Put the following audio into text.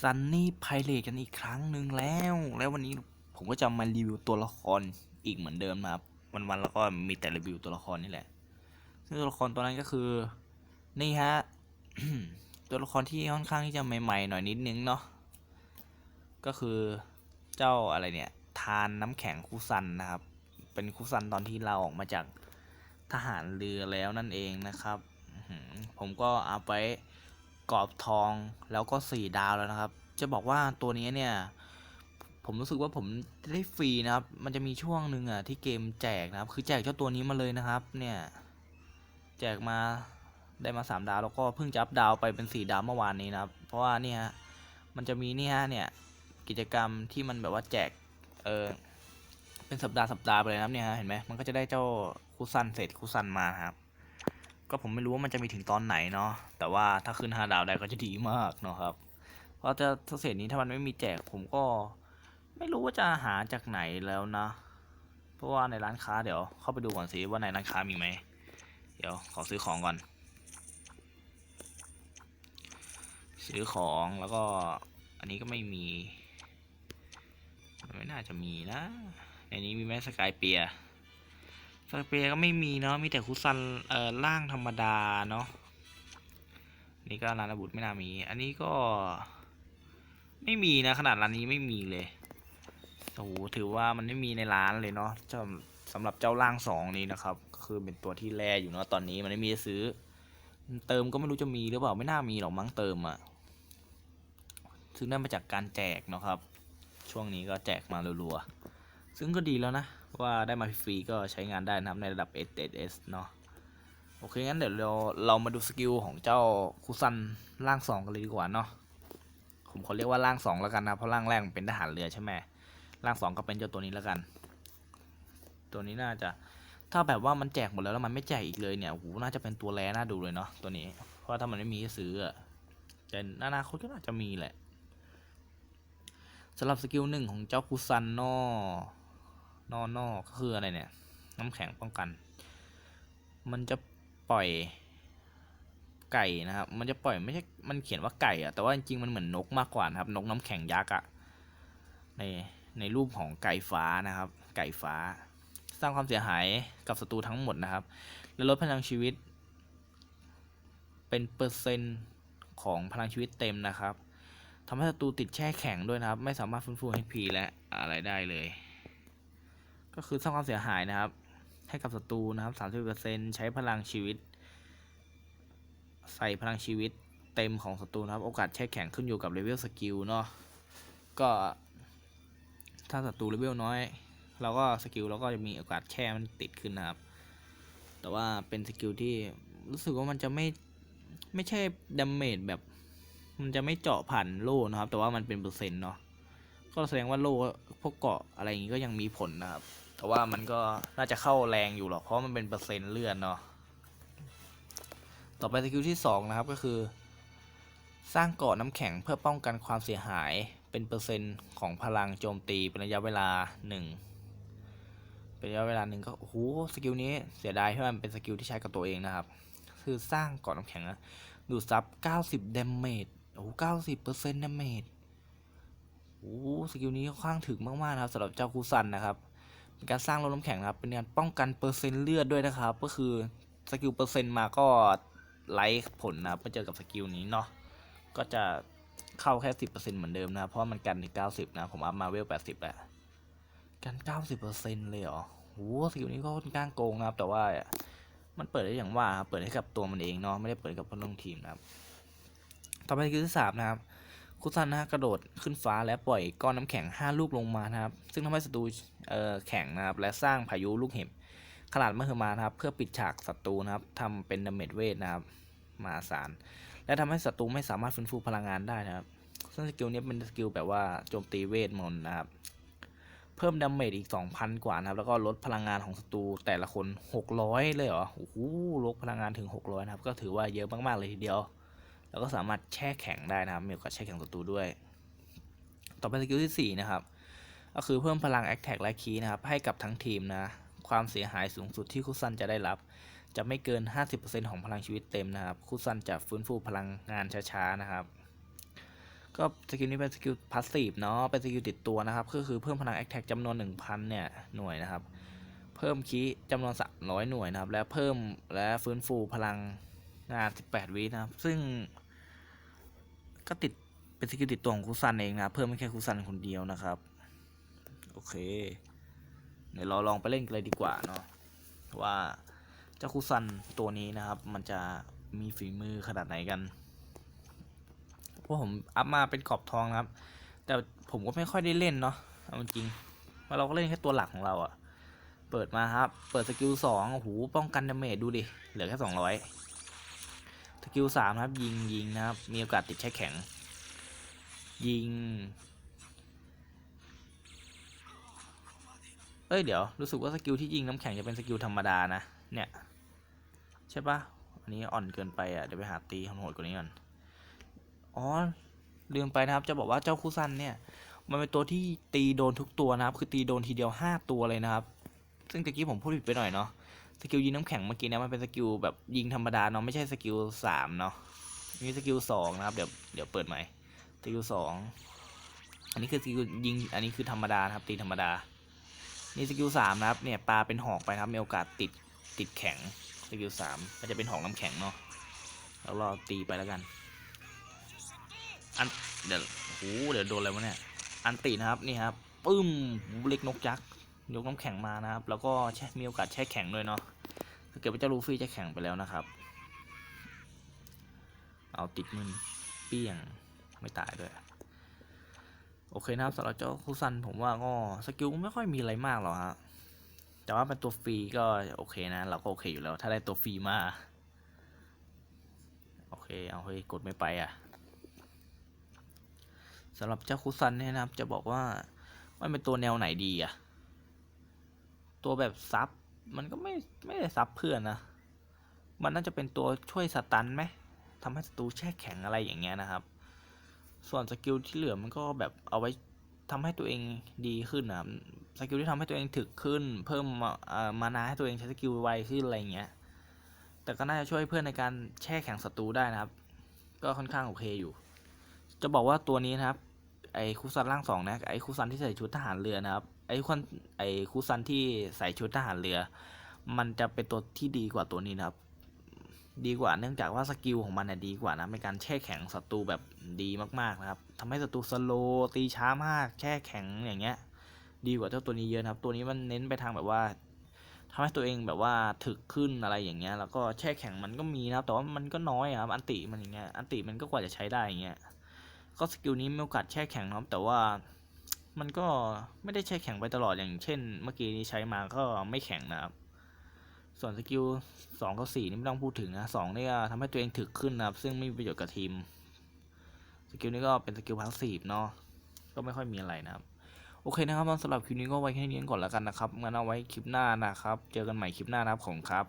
ซันนี่ไพเรตกันอีกครั้งหนึ่งแล้ว แล้ววันนี้ผมก็จะมารีวิวตัวละครอีกเหมือนเดิมนะครับ วันๆแล้วก็มีแต่รีวิวตัวละครนี่แหละ ซึ่งตัวละครตัวนั้นก็คือ นี่ฮะ ตัวละครที่ค่อนข้างที่จะใหม่ๆหน่อยนิดนึงเนาะ ก็คือเจ้าอะไรเนี่ย ทานน้ำแข็งคุซันนะครับ เป็นคุซันตอนที่เราออกมาจากทหารเรือแล้วนั่นเองนะครับ ผมก็เอาไป กรอบทองแล้วก็สี่ดาวแล้วนะครับ จะบอกว่าตัวนี้เนี่ย ผมรู้สึกว่าผมได้ฟรีนะครับ มันจะมีช่วงหนึ่งอะที่เกมแจกนะครับ คือแจกเจ้าตัวนี้มาเลยนะครับ เนี่ย แจกมาได้มาสามดาวแล้วก็เพิ่งจะอัพดาวไปเป็นสี่ดาวเมื่อวานนี้นะครับ เพราะว่านี่ยมันจะมีนี่ฮะเนี่ยกิจกรรมที่มันแบบว่าแจกเออเป็นสัปดาห์สัปดาห์ไปเลยนะครับเนี่ยฮะเห็นไหมมันก็จะได้เจ้าคูซันเสร็จคูซันมาครับ ก็ผมไม่รู้ว่ามันจะมีถึงตอนไหนเนาะแต่ว่าถ้าขึ้นห้าดาวได้ก็จะดีมากเนาะครับ เพราะจะเศษนี้ถ้ามันไม่มีแจกผมก็ ไม่รู้ว่าจะหาจากไหนแล้วนะ เพราะว่าในร้านค้าเดี๋ยว เข้าไปดูก่อนสิว่าในร้านค้ามีไหมเดี๋ยวขอซื้อของก่อน ซื้อของแล้วก็อันนี้ก็ไม่มี ไม่น่าจะมีนะในนี้มีไหมสกายเปีย สเปรย์ก็ไม่มีเนาะมีแต่คุซันเอ่อล่างธรรมดาเนาะนี่ก็ร้านอาบุธไม่น่ามี อันนี้ก็ ไม่มีนะขนาดร้านนี้ไม่มีเลยโอ้โหถือว่ามันไม่มีในร้านเลยเนาะสำสำหรับเจ้าล่างสองนี้นะครับก็คือเป็นตัวที่แรอยู่เนาะตอนนี้มันไม่มีซื้อ เติมก็ไม่รู้จะมีหรือเปล่าไม่น่ามีหรอกมั้งเติมอะซื้อได้มาจากการแจกเนาะครับ ช่วงนี้ก็แจกมารัวๆซึ่งก็ดีแล้วนะ ว่าได้มาฟรีก็ใช้งานได้นะครับในระดับ S S เนาะโอเค งั้นเดี๋ยวเราเรามาดูสกิลของเจ้าคุซันร่างสองกันเลยดีกว่าเนาะผมขอเรียกว่าร่างสองแล้วกันนะเพราะร่างแรกมันเป็นทหารเรือใช่ไหมร่างสองก็เป็นเจ้าตัวนี้แล้วกัน ตัวนี้น่าจะถ้าแบบว่ามันแจกหมดแล้วแล้วมันไม่แจกอีกเลยเนี่ยโอ้โหน่าจะเป็นตัวแรน่าดูเลยเนาะตัวนี้ เพราะถ้ามันไม่มีซื้ออะแต่นอนาคตก็น่าจะมีแหละสำหรับสกิลหนึ่งของเจ้าคุซันเนาะ นอนนอกก็คืออะไรเนี่ย น้ำแข็งป้องกัน มันจะปล่อยไก่นะครับ มันจะปล่อยไม่ใช่ มันเขียนว่าไก่อะแต่ว่าจริงๆ มันเหมือนนกมากกว่านะครับ นกน้ำแข็งยักษ์อะใน ในรูปของไก่ฟ้านะครับ ไก่ฟ้า สร้างความเสียหายกับศัตรูทั้งหมดนะครับ และลดพลังชีวิต เป็นเปอร์เซ็นต์ของพลังชีวิตเต็มนะครับทำให้ศัตรูติดแช่แข็งด้วยนะครับ ไม่สามารถฟื้นฟู HP และอะไรได้เลย ก็คือสร้างความเสียหายนะครับ ให้กับศัตรูนะครับ30%ใช้พลังชีวิต ใส่พลังชีวิตเต็มของศัตรูนะครับ โอกาสแช่แข็งขึ้นอยู่กับเลเวลสกิลเนาะก็ถ้าศัตรูเลเวลน้อย เราก็สกิลเราก็จะมีโอกาสแช่มันติดขึ้นนะครับ แต่ว่าเป็นสกิลที่รู้สึกว่ามันจะไม่ไม่ใช่ดาเมจแบบ มันจะไม่เจาะผ่านโล่นะครับ แต่ว่ามันเป็นเปอร์เซ็นต์เนาะก็แสดงว่าโล่พวกเกาะอะไรอย่างงี้ก็ยังมีผลนะครับ แต่ว่ามันก็น่าจะเข้าแรงอยู่หรอกเพราะมันเป็นเปอร์เซ็นต์เลื่อดเนาะต่อไปสกิลที่สองนะครับก็คือ สร้างเกาะน้ำแข็งเพื่อป้องกันความเสียหายเป็นเปอร์เซ็นต์ของพลังโจมตีเป็นระยะเวลาหนึ่งเป็นระยะเวลาหนึ่งก็โอ้โหสกิลนี้เสียดายที่มันเป็นสกิลที่ใช้กับตัวเองนะครับ คือสร้างเกาะน้ำแข็งนะดูดซับ 90 damage โอ้โห90% damage โอ้โหสกิลนี้ค่อนข้างถึงมากๆนะครับสำหรับเจ้าคูซันนะครับ การสร้างโลน้ำแข็งนะครับ เป็นการป้องกันเปอร์เซ็นต์เลือดด้วยนะครับ ก็คือสกิลเปอร์เซ็นต์มาก็ไลท์ผลนะครับเมื่อเจอกับสกิลนี้เนาะก็จะเข้าแค่สิบเปอร์เซ็นต์เหมือนเดิมนะ เพราะมันกันถึงเก้าสิบนะ ผมอัพมาเวลแปดสิบแหล้วกันเก้าสิบเปอร์เซ็นต์เลยเหรอโอ้สกิลนี้ก็ค่อนข้างโกงนะครับ แต่ว่ามันเปิดได้อย่างว่าครับเปิดให้กับตัวมันเองเนาะไม่ได้เปิดกับเพื่อนร่วมทีมนะครับ ต่อไปสกิลที่สามนะครับ คุซันนะฮะกระโดดขึ้นฟ้าและปล่อยก้อนน้ำแข็ง 5 ลูกลงมานะครับ ซึ่งทำให้ศัตรูเอ่อแข็งนะครับและสร้างพายุลูกเห็บขนาดมหึมานะครับ เพื่อปิดฉากศัตรูนะครับทำเป็นดาเมจเวทนะครับมาศาลและทำให้ศัตรูไม่สามารถฟื้นฟูพลังงานได้นะครับ ซึ่งสกิลนี้เป็นสกิลแบบว่าโจมตีเวทมนต์นะครับ เพิ่มดาเมจอีก 2,000 กว่านะครับ แล้วก็ลดพลังงานของศัตรูแต่ละคน 600 เลยเหรอโอ้โหลดพลังงานถึง 600 นะครับ ก็ถือว่าเยอะมากๆเลยทีเดียว แล้วก็สามารถแช่แข็งได้นะครับมีโอกาสแช่แข็งศัตรูด้วย ต่อไปสกิลที่ 4 นะครับ ก็คือเพิ่มพลังแอคแท็กและคีย์นะครับ ให้กับทั้งทีมนะ ความเสียหายสูงสุดที่คุซันจะได้รับ จะไม่เกิน 50%ของพลังชีวิตเต็มนะครับคุซันจะฟื้นฟูพลังงานช้าๆนะครับกก็สกิลนี้เป็นสกิลพาสซีฟเนาะ เป็นสกิลติดตัวนะครับ ก็คือเพิ่มพลังแอคแท็กจำนวน 1,000 เนี่ย หน่วยนะครับ เพิ่มคีจำนวน 300 หน่วยนะครับ และเพิ่มและฟื้นฟูพลังงาน 18 วินะครับ ซึ่ง ก็ติดเป็นสกิลติดตัวของคุซันเองนะ เพิ่มไม่แค่คุซันคนเดียวนะครับ โอเค เดี๋ยวเราลองไปเล่นกันเลยดีกว่าเนาะว่าเจ้าคุซันตัวนี้นะครับ มันจะมีฝีมือขนาดไหนกันเพราะผมอัพมาเป็นกรอบทองนะครับ แต่ผมก็ไม่ค่อยได้เล่นเนาะเอาจริงๆว่าเราก็เล่นแค่ตัวหลักของเราอะเปิดมาครับ เปิดสกิลสองโอ้โหป้องกันดาเมจดูดิ เหลือแค่สองร้อย กิลสามครับ ยิงยิงนะครับ มีโอกาสติดแช่แข็ง ยิง เอ้ยเดี๋ยว รู้สึกว่าสกิลที่ยิงน้ำแข็งจะเป็นสกิลธรรมดานะ เนี่ย ใช่ปะอันนี้อ่อนเกินไปอะ เดี๋ยวไปหาตีโหดกว่านี้ก่อน อ๋อ ลืมไปนะครับ จะบอกว่าเจ้าคุซันเนี่ย มันเป็นตัวที่ตีโดนทุกตัวนะครับ คือตีโดนทีเดียว 5 ตัวเลยนะครับ ซึ่งตะกี้ผมพูดผิดไปหน่อยเนาะ สกิลยิงน้ำแข็งเมื่อกี้เนะมันเป็นสกิลแบบยิงธรรมดาเนาะไม่ใช่สกิลสามเนาะนี่สกิลสองนะครับเดี๋ยวเดี๋ยวเปิดใหม่สกิลสองอันนี้คือสกิลยิงอันนี้คือธรรมดานะครับตีธรรมดา นี่สกิลสามนะครับเนี่ยปลาเป็นหอกไปนะครับมีโอกาสติดติดแข็งสกิลสามก็จะเป็นหอกน้ำแข็งเนาะแล้วราตีไปแล้วกัน อันเดี๋ยวโอ้โหเดี๋ยวโดนอะไรวะเนี่ยอันตินะครับนี่ครับปึ้มเล็กนกยักษ์ ยกน้ำแข็งมานะครับ แล้วก็แช่มีโอกาสแช่แข็งด้วยเนาะเกิดว่าเจ้าลูฟี่จะแข็งไปแล้วนะครับ เอาติดมือเปี้ยงไม่ตายด้วย โอเคนะครับสำหรับเจ้าคุซันผมว่าก็สกิลไม่ค่อยมีอะไรมากหรอกฮะแต่ว่าเป็นตัวฟรีก็โอเคนะ เราก็โอเคอยู่แล้ว ถ้าได้ตัวฟรีมา โอเค เอาเฮ้ยกดไม่ไปอะสำหรับเจ้าคุซันเนี่ยนะครับ จะบอกว่ามันเป็นตัวแนวไหนดีอะ ตัวแบบซับมันก็ไม่ไม่ได้ซับเพื่อนนะ มันน่าจะเป็นตัวช่วยสตันไหมทำให้ศัตรูแช่แข็งอะไรอย่างเงี้ยนะครับ ส่วนสกิลที่เหลือมันก็แบบเอาไว้ทำให้ตัวเองดีขึ้นนะสกิลที่ทำให้ตัวเองถึกขึ้น เพิ่มมานาให้ตัวเองใช้สกิลไวขึ้นอะไรเงี้ย แต่ก็น่าจะช่วยเพื่อนในการแช่แข็งศัตรูได้นะครับ ก็ค่อนข้างโอเคอยู่ จะบอกว่าตัวนี้นะครับ ไอคุซันร่างสองนะ ไอคุซันที่ใส่ชุดทหารเรือนะครับ ไอ้คนไอ้คุซันที่ใส่ชุดทหารเรือ มันจะเป็นตัวที่ดีกว่าตัวนี้นะครับ ดีกว่าเนื่องจากว่าสกิลของมันเนี่ยดีกว่านะในการแช่แข็งศัตรูแบบดีมากๆนะครับทำให้ศัตรูสโลตีช้ามากแช่แข็งอย่างเงี้ย ดีกว่าเจ้าตัวนี้เยอะนะครับ ตัวนี้มันเน้นไปทางแบบว่าทำให้ตัวเองแบบว่าถึกขึ้นอะไรอย่างเงี้ย แล้วก็แช่แข็งมันก็มีนะครับ แต่ว่ามันก็น้อยครับ อันติมันอย่างเงี้ย อันติมันก็กว่าจะใช้ได้อย่างเงี้ย ก็สกิลนี้มีโอกาสแช่แข็งนะครับ แต่ว่า มันก็ไม่ได้แช่แข็งไปตลอดอย่างเช่น เมื่อกี้นี้ใช้มาก็ไม่แข็งนะครับ ส่วนสกิลสองกับสี่นี่ไม่ต้องพูดถึงนะสองนี่ก็ทำให้ตัวเองถึกขึ้นนะครับ ซึ่งไม่มีประโยชน์กับทีม สกิลนี้ก็เป็นสกิลพาสซีฟเนาะก็ไม่ค่อยมีอะไรนะครับ โอเคนะครับสำหรับคลิปนี้ก็ไว้แค่นี้ก่อนแล้วกันนะครับงั้นเอาไว้คลิปหน้านะครับ เจอกันใหม่คลิปหน้านะครับผมครับ